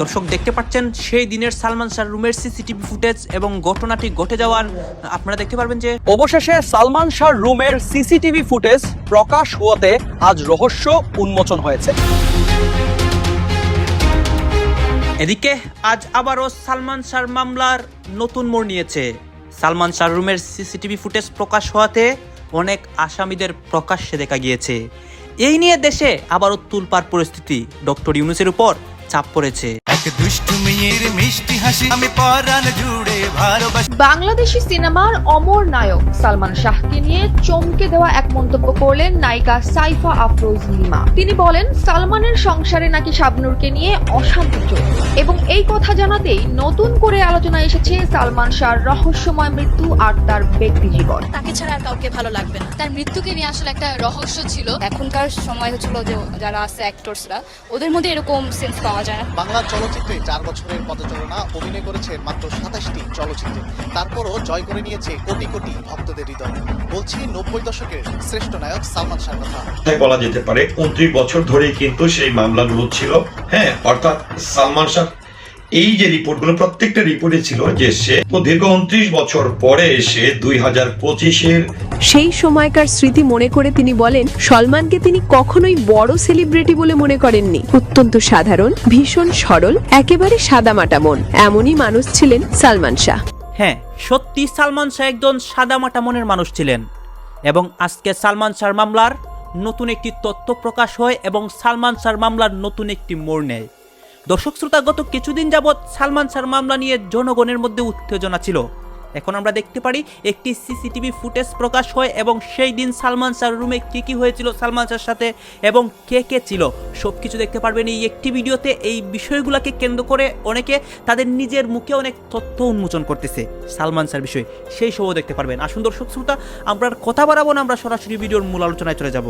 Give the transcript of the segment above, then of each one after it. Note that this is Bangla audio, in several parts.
দর্শক দেখতে পাচ্ছেন সেই দিনের সালমান শাহ রুমের সিসিটিভি ফুটেজ এবং ঘটনাটি ঘটে যাওয়ার আপনারা দেখতে পারবেন যে অবশেষে সালমান শাহ রুমের সিসিটিভি ফুটেজ প্রকাশ হওয়াতে আজ রহস্য উন্মোচন হয়েছে। এদিকে আজ আবারও সালমান শাহর মামলার নতুন মোড় নিয়েছে। সালমান শাহ রুমের সিসিটিভি ফুটেজ প্রকাশ হওয়াতে অনেক আসামিদের প্রকাশ্যে দেখা গিয়েছে। এই নিয়ে দেশে আবারও তুলপার পরিস্থিতি। ডক্টর ইউনুসের উপর চাপ পড়েছে। এক দুষ্টু মেয়ের মিষ্টি হাসি আমি পরাণ জুড়ে ভালোবাসি। বাংলাদেশি সিনেমার অমর নায়ক সালমান শাহকে নিয়ে চমকে দেওয়া এক মন্তব্য করলেন নায়িকা সাইফা আফরোজ লিমা। তিনি বলেন সালমানের সংসারে নাকি শাবনুরকে নিয়ে অশান্তি চলছে। এবং এই কথা জানাতেই নতুন করে আলোচনা এসেছে সালমান শাহর রহস্যময় মৃত্যু আর তার ব্যক্তি জীবন। তাকে ছাড়া আর কাউকে ভালো লাগবে না। তার মৃত্যুকে নিয়ে আসলে একটা রহস্য ছিল। এখনকার সময় হচ্ছিল যে যারা আছে অ্যাক্টরসরা ওদের মধ্যে এরকম সেন্স পাওয়া বাংলা চলচ্চিত্রে চার বছরের পদচারণা অভিনয় করেছে মাত্র সাতাশটি চলচ্চিত্রে। তারপরও জয় করে নিয়েছে কোটি কোটি ভক্তদের হৃদয়। বলছি নব্বই দশকের শ্রেষ্ঠ নায়ক সালমান শাহ কথা। বলা যেতে পারে উনত্রিশ বছর ধরেই কিন্তু সেই মামলাগুলো ছিল। হ্যাঁ অর্থাৎ সালমান শাহ এই যে রিপোর্টগুলো প্রত্যেকটা রিপোর্টে ছিল যে সে দীর্ঘ উনত্রিশ বছর পরে এসে দুই হাজার পঁচিশের সেই সময়কার স্মৃতি মনে করে তিনি বলেন সলমানকে তিনি কখনোই বড় সেলিব্রিটি বলে মনে করেননি। অত্যন্ত সাধারণ ভীষণ সরল একেবারে সাদামাটা মন। এমনই মানুষ ছিলেন সালমান শাহ। হ্যাঁ সত্যি সালমান শাহ একজন সাদামাটা মনের মানুষ ছিলেন। এবং আজকে সালমান শাহর মামলার নতুন একটি তথ্য প্রকাশ হয় এবং সালমান শাহর মামলার নতুন একটি মোড় নেয়। দর্শক শ্রোতা, গত কিছুদিন যাবৎ সালমান শাহর মামলা নিয়ে জনগণের মধ্যে উত্তেজনা ছিল। এখন আমরা দেখতে পারি একটি সিসিটিভি ফুটেজ প্রকাশ হয় এবং সেই দিন সালমান শাহর রুমে কি কি হয়েছিল সালমান শাহর সাথে এবং কে কে ছিল? সব কিছু দেখতে পারবেন এই একটি ভিডিওতে। এই বিষয়গুলোকে কেন্দ্র করে অনেকে তাদের নিজের মুখে অনেক তথ্য উন্মোচন করতেছে সালমান শাহর বিষয়ে। সেই সবও দেখতে পারবেন। আসুন দর্শক শ্রোতা, আমরা কথা বাড়াবো না, আমরা সরাসরি ভিডিওর মূল আলোচনায় চলে যাব।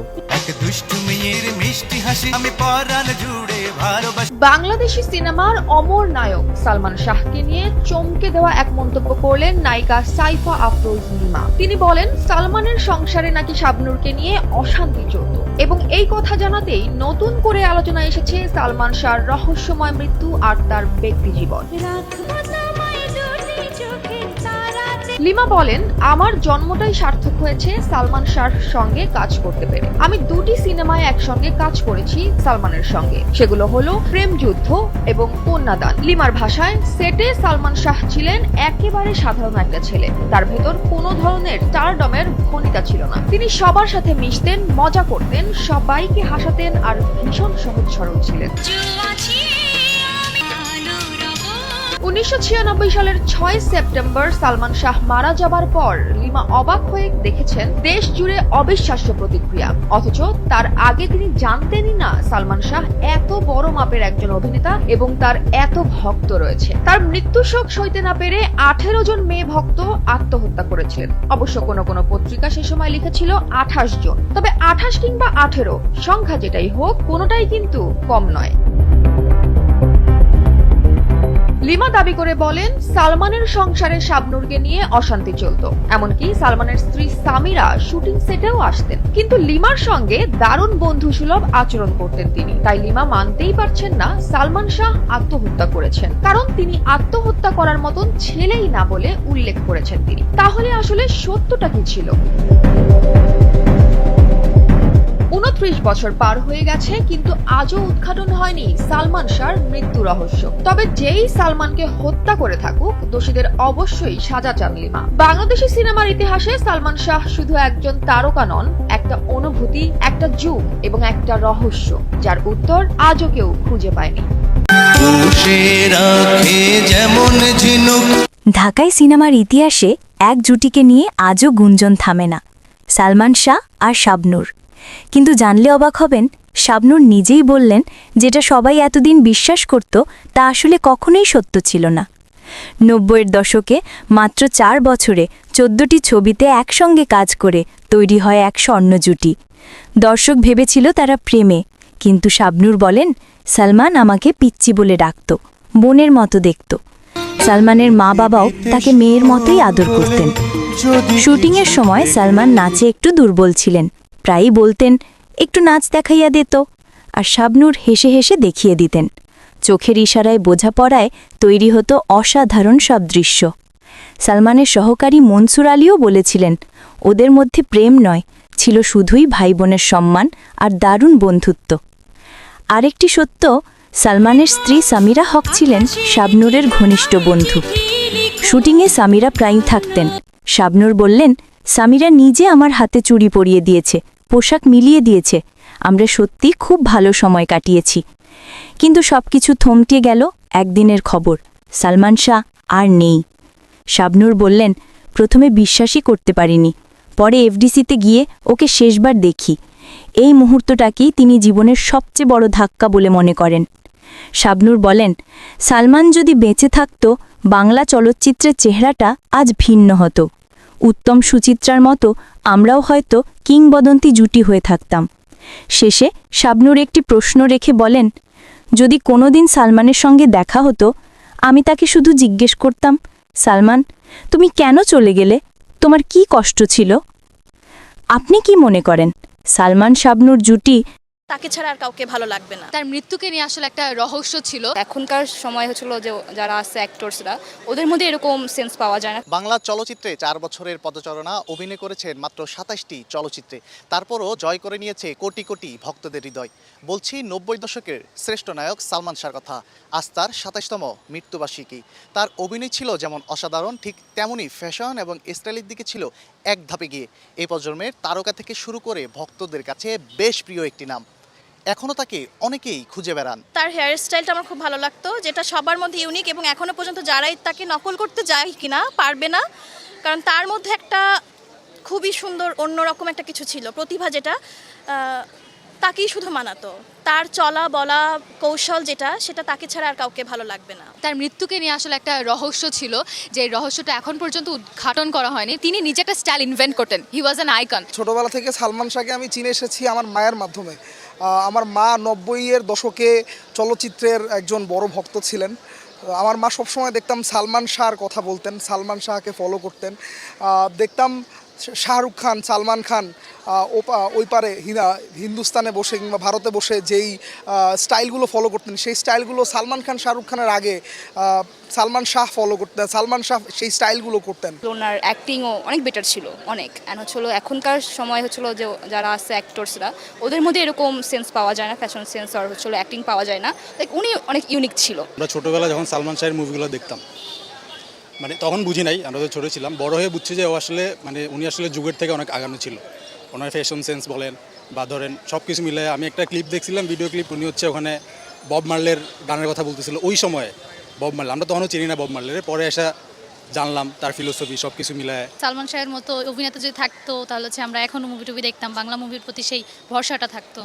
এক দুষ্টু মেয়ের মিষ্টি হাসি আমি পরাণ জুড়ে ভালোবাসি। বাংলাদেশি সিনেমার অমর নায়ক সালমান শাহকে নিয়ে চমকে দেওয়া এক মন্তব্য করলেন নায়িকা সাইফা আফরোজ লিমা। তিনি বলেন সালমানের সংসারে নাকি শাবনুরকে নিয়ে অশান্তি চলত। এবং এই কথা জানাতেই নতুন করে আলোচনা এসেছে সালমান শাহর রহস্যময় মৃত্যু আর তার ব্যক্তি জীবন। লিমা বলেন, আমার জন্মটাই সার্থক হয়েছে সালমান শাহর সঙ্গে কাজ করতে পেরে। আমি দুটি সিনেমায় একসঙ্গে কাজ করেছি সালমানের সঙ্গে। সেগুলো হলো প্রেম যুদ্ধ এবং কন্যাদান। লিমার ভাষায়, সেটে সালমান শাহ ছিলেন একেবারে সাধারণ একটা ছেলে। তার ভেতর কোনো ধরনের স্টারডমের খনিতা ছিল না। তিনি সবার সাথে মিশতেন, মজা করতেন, সবাইকে হাসাতেন আর ভীষণ সহজ সরল ছিলেন। উনিশশো ছিয়ানব্বই সালের ছয় সেপ্টেম্বর সালমান শাহ মারা যাবার পর লিমা অবাক হয়ে দেখেছেন, দেশ জুড়ে অবিশ্বাস্য প্রতিক্রিয়া। অথচ তার আগে তিনি জানতেনই না সালমান শাহ এত বড় মাপের একজন অভিনেতা এবং তার এত ভক্ত রয়েছে। তার মৃত্যু শোক সইতে না পেরে আঠেরো জন মেয়ে ভক্ত আত্মহত্যা করেছিলেন। অবশ্য কোনো কোনো পত্রিকা সে সময় লিখেছিল আঠাশ জন। তবে আঠাশ কিংবা আঠেরো সংখ্যা যেটাই হোক, কোনোটাই কিন্তু কম নয়। লিমা দাবি করে বলেন, সালমানের সংসারে শাবনুরকে নিয়ে অশান্তি চলতো। এমনকি সালমানের স্ত্রী সামিরা শুটিং সেটেও আসতেন। কিন্তু লিমার সঙ্গে দারুণ বন্ধু সুলভ আচরণ করতেন তিনি। তাই লিমা মানতেই পারছেন না সালমান শাহ আত্মহত্যা করেছেন। কারণ তিনি আত্মহত্যা করার মতন ছেলেই না বলে উল্লেখ করেছেন তিনি। তাহলে আসলে সত্যটা কি ছিল? উনত্রিশ বছর পার হয়ে গেছে, কিন্তু আজও উদ্ঘাটন হয়নি সালমান শাহর মৃত্যু রহস্য। তবে যেই সালমানকে হত্যা করে থাকুক, দোষীদের অবশ্যই সাজা চান লিমা। বাংলাদেশি সিনেমার ইতিহাসে সালমান শাহ শুধু একজন তারকা নন, একটা অনুভূতি, একটা যুগ এবং একটা রহস্য, যার উত্তর আজও কেউ খুঁজে পায়নি। ঢাকায় সিনেমার ইতিহাসে এক জুটিকে নিয়ে আজও গুঞ্জন থামে না, সালমান শাহ আর শাবনূর। কিন্তু জানলে অবাক হবেন, শাবনুর নিজেই বললেন, যেটা সবাই এতদিন বিশ্বাস করত, তা আসলে কখনোই সত্য ছিল না। নব্বইয়ের দশকে, মাত্র চার বছরে, চোদ্দটি ছবিতে একসঙ্গে কাজ করে তৈরি হয় এক স্বর্ণ জুটি। দর্শক ভেবেছিল তারা প্রেমে, কিন্তু শাবনুর বলেন, সালমান আমাকে পিচ্চি বলে ডাকত, বোনের মতো দেখত। সালমানের মা বাবাও তাকে মেয়ের মতোই আদর করতেন। শুটিংয়ের সময় সালমান নাচে একটু দুর্বল ছিলেন প্রায়ই বলতেন, একটু নাচ দেখাইয়া দিত আর শাবনূর হেসে হেসে দেখিয়ে দিতেন। চোখের ইশারায় বোঝাপড়ায় তৈরি হতো অসাধারণ সব দৃশ্য। সালমানের সহকারী মনসুর আলীও বলেছিলেন, ওদের মধ্যে প্রেম নয়, ছিল শুধুই ভাই বোনের সম্মান আর দারুণ বন্ধুত্ব। আরেকটি সত্য, সালমানের স্ত্রী সামিরা হক ছিলেন শাবনুরের ঘনিষ্ঠ বন্ধু। শুটিংয়ে সামিরা প্রায়ই থাকতেন। শাবনুর বললেন, সামিরা নিজে আমার হাতে চুরি পরিয়ে দিয়েছে পোশাক মিলিয়ে দিয়েছে। আমরা সত্যি খুব ভালো সময় কাটিয়েছি। কিন্তু সবকিছু থমকে গেল একদিনের খবর। সালমান শাহ আর নেই। শাবনুর বললেন, প্রথমে বিশ্বাসই করতে পারিনি। পরে এফডিসিতে গিয়ে ওকে শেষবার দেখি। এই মুহূর্তটাকেই তিনি জীবনের সবচেয়ে বড় ধাক্কা বলে মনে করেন। শাবনুর বলেন, সালমান যদি বেঁচে থাকত, বাংলা চলচ্চিত্রের চেহারাটা আজ ভিন্ন হতো। উত্তম সুচিত্রার মতো আমরাও হয়তো কিংবদন্তি জুটি হয়ে থাকতাম। শেষে শাবনুর একটি প্রশ্ন রেখে বলেন, যদি কোনোদিন সালমানের সঙ্গে দেখা হতো, আমি তাকে শুধু জিজ্ঞেস করতাম, সালমান, তুমি কেন চলে গেলে? তোমার কি কষ্ট ছিল? আপনি কি মনে করেন, সালমান শাবনুর জুটি তাকে ছাড়া আর কাউকে ভালো লাগবে না। তার মৃত্যুকে নিয়ে আসলে একটা রহস্য ছিল। এখনকার সময় হচ্ছিল যে যারা আছে অ্যাক্টরসরা ওদের মধ্যে এরকম সেন্স পাওয়া যায় না। বাংলা চলচ্চিত্রে চার বছরের পদচারণা অভিনয় করেছেন মাত্র সাতাশটি চলচ্চিত্রে। তারপরও জয় করে নিয়েছে কোটি কোটি ভক্তদের হৃদয়। বলছি নব্বই দশকের শ্রেষ্ঠ নায়ক সালমান শাহর কথা আজ তার সাতাশতম মৃত্যুবার্ষিকী। তার অভিনয় ছিল যেমন অসাধারণ ঠিক তেমনই ফ্যাশন এবং স্টাইলের দিকে ছিল এক ধাপে গিয়ে এই প্রজন্মের তারকা থেকে শুরু করে ভক্তদের কাছে বেশ প্রিয় একটি নাম। এখনও তাকে অনেকেই খুঁজে বেড়ান। তার হেয়ার স্টাইলটা আমার খুব ভালো লাগতো যেটা সবার মধ্যে ইউনিক এবং এখনও পর্যন্ত যারাই তাকে নকল করতে যায় কিনা পারবে না। কারণ তার মধ্যে একটা খুবই সুন্দর অন্যরকম একটা কিছু ছিল প্রতিভা যেটা তাকেই শুধু মানাতো। তার চলা বলা কৌশল যেটা সেটা তাকে ছাড়া আর কাউকে ভালো লাগবে না। তার মৃত্যুকে নিয়ে আসলে একটা রহস্য ছিল যে রহস্যটা এখন পর্যন্ত উদ্ঘাটন করা হয়নি। তিনি নিজে একটা স্টাইল ইনভেন্ট করতেন হি ওয়াজ অ্যান আইকন ছোটবেলা থেকে সালমান শাহকে আমি চিনে এসেছি আমার মায়ের মাধ্যমে। আমার মা নব্বইয়ের দশকে চলচ্চিত্রের একজন বড় ভক্ত ছিলেন। আমার মা সবসময় দেখতাম সালমান শাহর কথা বলতেন, সালমান শাহকে ফলো করতেন। দেখতাম শাহরুখ খান সালমান খান ওপা- ওই পারে হিন্দুস্তানে বসে কিংবা ভারতে বসে যেই স্টাইলগুলো ফলো করতেন সেই স্টাইলগুলো সালমান খান শাহরুখ খানের আগে সালমান শাহ ফলো করতেন সালমান শাহ সেই স্টাইলগুলো করতেন। ওনার অ্যাক্টিংও অনেক বেটার ছিল অনেক। অ্যান্ড হচ্ছিল এখনকার সময় হচ্ছিল যে যারা আছে অ্যাক্টরসরা ওদের মধ্যে এরকম সেন্স পাওয়া যায় না ফ্যাশন সেন্স আর হচ্ছিল অ্যাক্টিং পাওয়া যায় না। লাইক উনি অনেক ইউনিক ছিল। আমরা ছোটোবেলা যখন সালমান শাহের মুভিগুলো দেখতাম মানে তখন বুঝি নাই, আমরা তো ছোটো ছিলাম। বড় হয়ে বুঝছি যে ও আসলে মানে উনি আসলে যুগের থেকে অনেক আগানো ছিল। ওনার ফ্যাশন সেন্স বলেন বা ধরেন সব কিছু মিলে আমি একটা ক্লিপ দেখছিলাম ভিডিও ক্লিপ উনি হচ্ছে ওখানে বব মার্লের গানের কথা বলতেছিল। ওই সময়ে বব মার্লে আমরা তখনও চিনি না বব মার্লের পরে এসে জানলাম তার ফিলোসফি সব কিছু মিলায় সালমান শাহের মতো অভিনেতা যদি থাকতো, তাহলে হচ্ছে আমরা এখনও মুভি টুভি দেখতাম, বাংলা মুভির প্রতি সেই ভরসাটা থাকতো।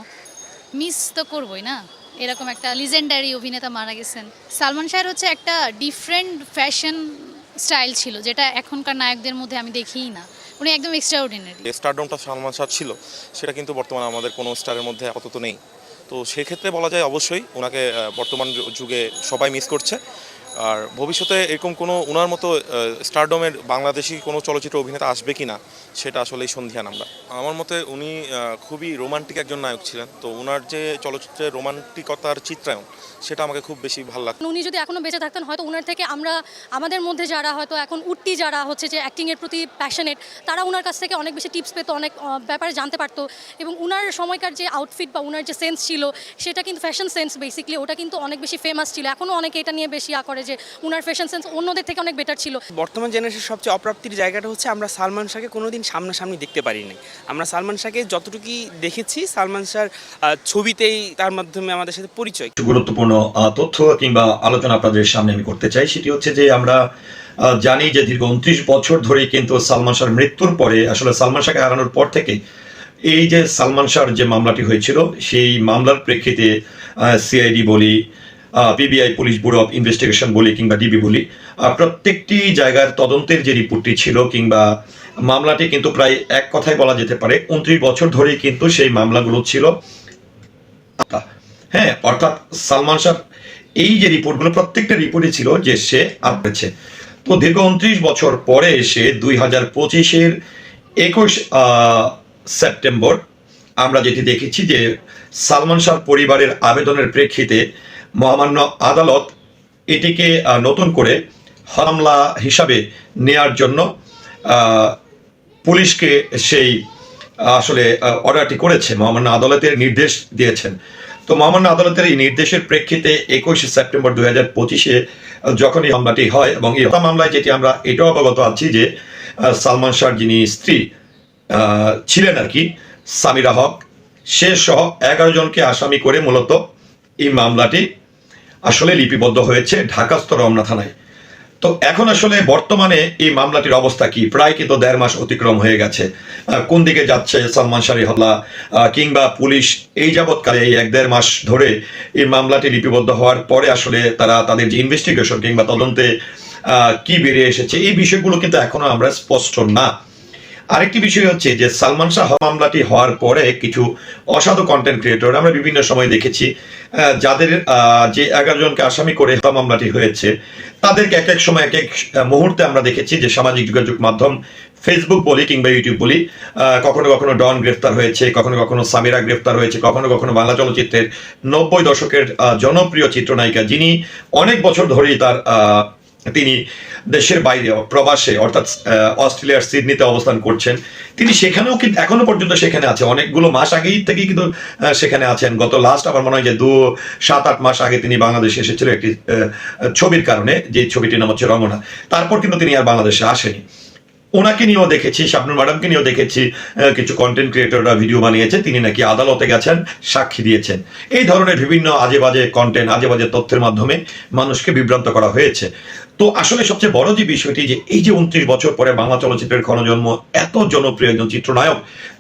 মিস তো করবই না? এরকম একটা লিজেন্ডারি অভিনেতা মারা গেছেন। সালমান শাহের হচ্ছে একটা ডিফারেন্ট ফ্যাশন স্টাইল ছিল, যেটা এখনকার নায়কদের মধ্যে আমি দেখিই না। উনি একদম এক্সট্রাঅর্ডিনারি স্টারডমটা সালমান শাহ ছিল, সেটা কিন্তু বর্তমানে আমাদের কোনো স্টারের মধ্যে আপাতত নেই। তো সেক্ষেত্রে বলা যায় অবশ্যই ওনাকে বর্তমান যুগে সবাই মিস করছে। আর ভবিষ্যতে এরকম কোনো ওনার মতো স্টারডমের বাংলাদেশি কোনো চলচ্চিত্র অভিনেতা আসবে কি না, সেটা আসলেই সন্ধিয়ান আমরা। আমার মতে উনি খুবই রোমান্টিক একজন নায়ক ছিলেন। তো ওনার যে চলচ্চিত্রের রোমান্টিকতার চিত্রায়ন সেটা আমাকে খুব বেশি ভালো লাগতো। উনি যদি এখনও বেঁচে থাকতেন, হয়তো উনার থেকে আমরা, আমাদের মধ্যে যারা হয়তো এখন উঠতি যারা হচ্ছে যে অ্যাক্টিংয়ের প্রতি প্যাশনেট তারা ওনার কাছ থেকে অনেক বেশি টিপস পেতো, অনেক ব্যাপারে জানতে পারতো। এবং ওনার সময়কার যে আউটফিট বা ওনার যে সেন্স ছিল, সেটা কিন্তু ফ্যাশন সেন্স বেসিকলি ওটা কিন্তু অনেক বেশি ফেমাস ছিল। এখনও অনেকে এটা নিয়ে বেশি আ করে যে উনার ফ্যাশন সেন্স অন্যদের থেকে অনেক বেটার ছিল। বর্তমান জেনারেশনের সবচেয়ে অপ্রাপ্তির জায়গাটা হচ্ছে আমরা সালমান শাহকে কোনোদিন সামনাসামনি দেখতে পারিনি। আমরা সালমান শাহকে যতটুকুই দেখেছি সালমান শাহর ছবিতেই তার মাধ্যমে আমাদের সাথে পরিচয়। একটু গুরুত্বপূর্ণ তথ্য কিংবা আলোচনা আপনাদের সামনে আমি করতে চাই সেটি হচ্ছে যে আমরা জানি যে দীর্ঘ উনত্রিশ বছর ধরে কিন্তু সালমান শাহর মৃত্যুর পরে আসলে সালমান শাহকে হারানোর পর থেকে এই যে সালমান শাহর যে মামলাটি হয়েছিল সেই মামলার প্রেক্ষিতে সিআইডি বলি PBI police bureau of investigation বলি কিংবা ডিবি বলি প্রত্যেকটি জায়গার তদন্তের যে রিপোর্টটি ছিল কিংবা মামলাটি কিন্তু প্রায় এক কথায় বলা যেতে পারে, উনত্রিশ বছর ধরেই কিন্তু সেই মামলাগুলো ছিল। হ্যাঁ অর্থাৎ সালমান শাহ, এই যে রিপোর্টগুলো, প্রত্যেকটা রিপোর্টে ছিল যে সে আপড়েছে তো দীর্ঘ উনত্রিশ বছর পরে এসে দুই হাজার পঁচিশের একুশ সেপ্টেম্বর আমরা যেটি দেখেছি যে সালমান শাহ পরিবারের আবেদনের প্রেক্ষিতে মহামান্য আদালত এটিকে নতুন করে হামলা হিসাবে নেয়ার জন্য পুলিশকে সেই আসলে অর্ডারটি করেছে। মহামান্য আদালতের নির্দেশ দিয়েছেন। তো মহামান্য আদালতের এই নির্দেশের প্রেক্ষিতে একুশে সেপ্টেম্বর দুই হাজার পঁচিশে যখন এই মামলাটি হয় এবং এই মামলায় যেটি আমরা এটাও অবগত আছি যে সালমান শাহর যিনি স্ত্রী ছিলেন আর কি, সামিরা হক, সে সহ এগারো জনকে আসামি করে মূলত এই মামলাটি আসলে লিপিবদ্ধ হয়েছে ঢাকাস্থ রমনা থানায়। তো এখন আসলে বর্তমানে এই মামলাটির অবস্থা কি? প্রায় কিন্তু দেড় মাস অতিক্রম হয়ে গেছে। কোন দিকে যাচ্ছে সালমান শাহরি হল্লা কিংবা পুলিশ, এই যাবৎকালে এই এক দেড় মাস ধরে এই মামলাটি লিপিবদ্ধ হওয়ার পরে আসলে তারা তাদের যে ইনভেস্টিগেশন কিংবা তদন্তে কি বেরিয়ে এসেছে, এই বিষয়গুলো কিন্তু এখনও আমরা স্পষ্ট না। আরেকটি বিষয় হচ্ছে যে সালমান শাহ মামলাটি হওয়ার পরে কিছু অসাধু কন্টেন্ট ক্রিয়েটর আমরা বিভিন্ন সময় দেখেছি যাদের যে এগারো জনকে আসামি করে হত্যা মামলাটি হয়েছে, তাদেরকে এক এক সময় এক এক মুহূর্তে আমরা দেখেছি যে সামাজিক যোগাযোগ মাধ্যম ফেসবুক বলি কিংবা ইউটিউব বলি কখনো কখনো ডন গ্রেফতার হয়েছে, কখনো কখনো সামিরা গ্রেফতার হয়েছে, কখনো কখনো বাংলা চলচ্চিত্রের নব্বই দশকের জনপ্রিয় চিত্রনায়িকা, যিনি অনেক বছর ধরেই তার তিনি দেশের বাইরে, প্রবাসে, অর্থাৎ অস্ট্রেলিয়ার সিডনিতে অবস্থান করছেন। তিনি সেখানেও কিন্তু এখনও পর্যন্ত সেখানে আছে। অনেকগুলো মাস আগেই থেকেই কিন্তু সেখানে আছেন। গত লাস্ট আমার মনে হয় যে দু, সাত, আট মাস আগে তিনি বাংলাদেশে এসেছিল একটি ছবির কারণে, যে ছবিটির নাম হচ্ছে রমনা তারপর কিন্তু তিনি আর বাংলাদেশে আসেনি। ওনাকে নিয়েও দেখেছি, শাবনুর ম্যাডামকে নিয়েও দেখেছি কিছু কন্টেন্ট ক্রিয়েটররা ভিডিও বানিয়েছে, তিনি নাকি আদালতে গেছেন, সাক্ষী দিয়েছেন। এই ধরনের বিভিন্ন আজে বাজে কন্টেন্ট আজে বাজে তথ্যের মাধ্যমে মানুষকে বিভ্রান্ত করা হয়েছে। তো আসলে সবচেয়ে বড় যে বিষয়টি যে এই যে উনত্রিশ বছর পরে বাংলা চলচ্চিত্রের ক্ষণজন্ম, এত জনপ্রিয় একজন চিত্রনায়ক,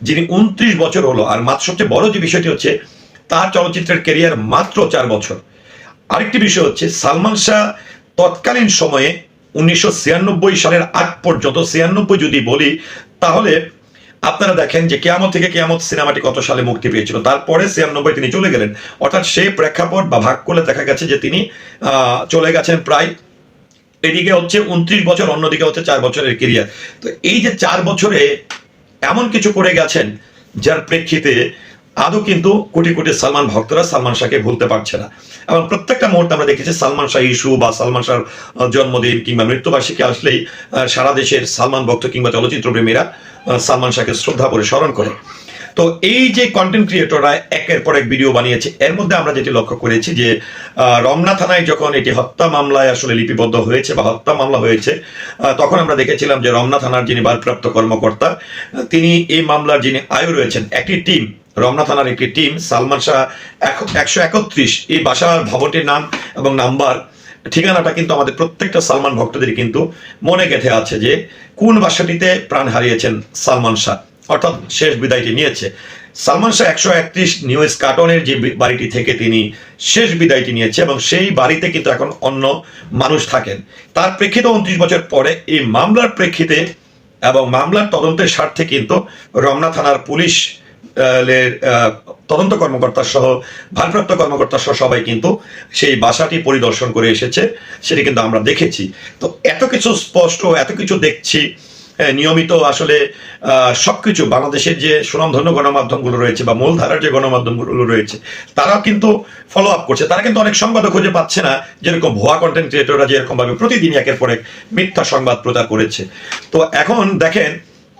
যিনি উনত্রিশ বছর হলো, আর মাত্র সবচেয়ে বড় যে বিষয়টি হচ্ছে, তার চলচ্চিত্রের কেরিয়ার মাত্র চার বছর। আরেকটি বিষয় হচ্ছে, সালমান শাহ তৎকালীন সময়ে উনিশশো ছিয়ানব্বই সালের আগ পর্যন্ত, ছিয়ানব্বই যদি বলি, তাহলে আপনারা দেখেন যে কেয়ামত থেকে কেয়ামত সিনেমাটি কত সালে মুক্তি পেয়েছিল। তারপরে ছিয়ানব্বই তিনি চলে গেলেন। অর্থাৎ সেই প্রেক্ষাপট বা ভাগ করলে দেখা গেছে যে তিনি চলে গেছেন প্রায় এদিকে হচ্ছে উনত্রিশ বছর, অন্যদিকে হচ্ছে চার বছরের কেরিয়ার তো এই যে চার বছরে এমন কিছু করে গেছেন, যার প্রেক্ষিতে আদৌ কিন্তু কোটি কোটি সালমান ভক্তরা সালমান শাহকে ভুলতে পারছে না। এবং প্রত্যেকটা মুহূর্তে আমরা দেখেছি সালমান শাহ ইস্যু বা সালমান শাহর জন্মদিন কিংবা মৃত্যুবার্ষিকী আসলেই সারা দেশের সালমান ভক্ত কিংবা চলচ্চিত্র প্রেমীরা সালমান শাহকে শ্রদ্ধা করে স্মরণ করে। তো এই যে কন্টেন্ট ক্রিয়েটররা একের পর এক ভিডিও বানিয়েছে, এর মধ্যে আমরা যেটি লক্ষ্য করেছি যে রমনা থানায় যখন এটি হত্যা মামলায় আসলে লিপিবদ্ধ হয়েছে বা হত্যা মামলা হয়েছে তখন আমরা দেখেছিলাম যে রমনা থানার যিনি ভারপ্রাপ্ত কর্মকর্তা, তিনি এই মামলার যিনি আয়ু রয়েছেন, একটি টিম রমনা থানার একটি টিম সালমান শাহ একশো একত্রিশ, এই বাসার ভবনটির নাম এবং নাম্বার, ঠিকানাটা কিন্তু আমাদের প্রত্যেকটা সালমান ভক্তদের কিন্তু মনে গেঁথে আছে যে কোন বাসাটিতে প্রাণ হারিয়েছেন সালমান শাহ। অর্থাৎ শেষ বিদায়টি নিয়েছে। সালমান শাহ একশো একত্রিশ নিউজ কার্টনের যে বাড়িটি থেকে তিনি শেষ বিদায়টি নিয়েছে এবং সেই বাড়িতে কিন্তু এখন অন্য মানুষ থাকেন। তার প্রেক্ষিতে উনত্রিশ বছর পরে এই মামলার প্রেক্ষিতে এবং মামলার তদন্তের স্বার্থে কিন্তু রমনা থানার পুলিশ তদন্ত কর্মকর্তা সহ, ভারপ্রাপ্ত কর্মকর্তা সহ সবাই কিন্তু সেই বাসাটি পরিদর্শন করে এসেছে, সেটি কিন্তু আমরা দেখেছি। তো এত কিছু স্পষ্ট, এত কিছু দেখছি নিয়মিত আসলে সবকিছু বাংলাদেশের যে সুনামধন্য গণমাধ্যমগুলো রয়েছে বা মূলধারার যে গণমাধ্যমগুলো রয়েছে তারা কিন্তু ফলো আপ করছে। তারা কিন্তু অনেক সংবাদও খুঁজে পাচ্ছে না, যেরকম ভুয়া কন্টেন্ট ক্রিয়েটররা যেরকম ভাবে প্রতিদিন একের পর এক মিথ্যা সংবাদ প্রচার করেছে। তো এখন দেখেন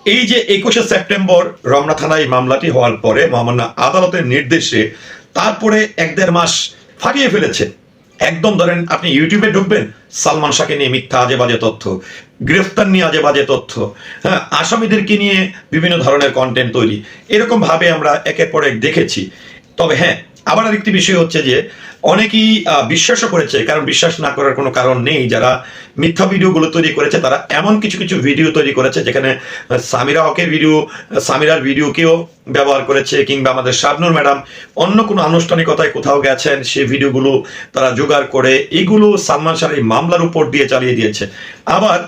এই যে একুশে সেপ্টেম্বর রমনা থানায় মামলাটি হওয়ার পরে মহামান্য আদালতের নির্দেশে তারপরে এক দেড় মাস ফাটিয়ে ফেলেছে। একদম ধরেন আপনি ইউটিউবে ঢুকবেন, সালমান শাহকে নিয়ে মিথ্যা আজে বাজে তথ্য, গ্রেফতার নিয়ে আজে বাজে তথ্য হ্যাঁ আসামিদেরকে নিয়ে বিভিন্ন ধরনের কন্টেন্ট তৈরি। এরকম ভাবে আমরা একের পর এক দেখেছি। তবে হ্যাঁ আবার আরেকটি বিষয় হচ্ছে যে, অনেকেই বিশ্বাসও করেছে, কারণ বিশ্বাস না করার কোনো কারণ নেই। যারা মিথ্যা ভিডিওগুলো তৈরি করেছে, তারা এমন কিছু কিছু ভিডিও তৈরি করেছে, যেখানে সামিরা হকের ভিডিও সামিরার ভিডিওকেও ব্যবহার করেছে, কিংবা আমাদের শাবনুর ম্যাডাম অন্য কোনো আনুষ্ঠানিকতায় কোথাও গেছেন সেই ভিডিওগুলো তারা জোগাড় করে, এগুলো সালমান শাহ এই মামলার উপর দিয়ে চালিয়ে দিয়েছে। আবার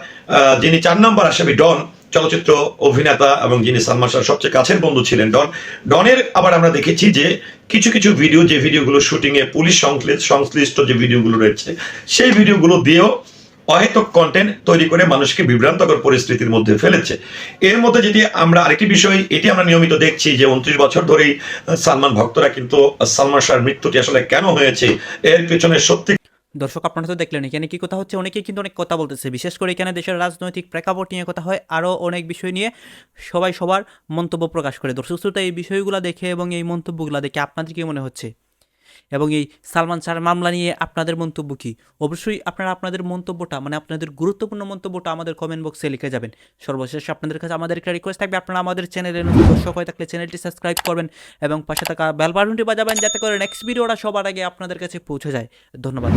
যিনি চার নম্বর আসামি, ডন চলচ্চিত্র অভিনেতা এবং যিনি সালমান শাহর সবচেয়ে কাছের বন্ধু ছিলেন ডন। ডনের আবার আমরা দেখেছি যে কিছু কিছু ভিডিও, যে ভিডিওগুলো শুটিং এ পুলিশ সংশ্লিষ্ট সংশ্লিষ্ট যে ভিডিওগুলো রয়েছে, সেই ভিডিওগুলো দিয়েও অহেতুক কন্টেন্ট তৈরি করে মানুষকে বিভ্রান্তকর পরিস্থিতির মধ্যে ফেলেছে। এর মধ্যে যদি আমরা আরেকটি বিষয়, এটি আমরা নিয়মিত দেখছি যে উনত্রিশ বছর ধরেই সালমান ভক্তরা কিন্তু সালমান শাহর মৃত্যুটি আসলে কেন হয়েছে, এর পেছনে সত্যি দর্শক, আপনারা তো দেখলেন, এখানে কি কথা হচ্ছে? অনেকেই কিন্তু অনেক কথা বলতেছে। বিশেষ করে এখানে দেশের রাজনৈতিক প্রেক্ষাপট নিয়ে কথা হয় আরও অনেক বিষয় নিয়ে সবাই সবার মন্তব্য প্রকাশ করে। দর্শক, শ্রোতা, এই বিষয়গুলো দেখে এবং এই মন্তব্যগুলো দেখে আপনাদের কি মনে হচ্ছে? এবং এই সালমান শাহর মামলা নিয়ে আপনাদের মন্তব্য কী? অবশ্যই আপনারা আপনাদের মন্তব্যটা মানে আপনাদের গুরুত্বপূর্ণ মন্তব্যটা আমাদের কমেন্ট বক্সে লিখে যাবেন। সর্বশেষ আপনাদের কাছে আমাদের একটা রিকোয়েস্ট থাকবে, আপনারা আমাদের চ্যানেলে নতুন দর্শক হয়ে থাকলে চ্যানেলটি সাবস্ক্রাইব করবেন এবং পাশে থাকা বেল বাজাবেন, যাতে করে নেক্সট ভিডিওটা সবার আগে আপনাদের কাছে পৌঁছে যায়। ধন্যবাদ।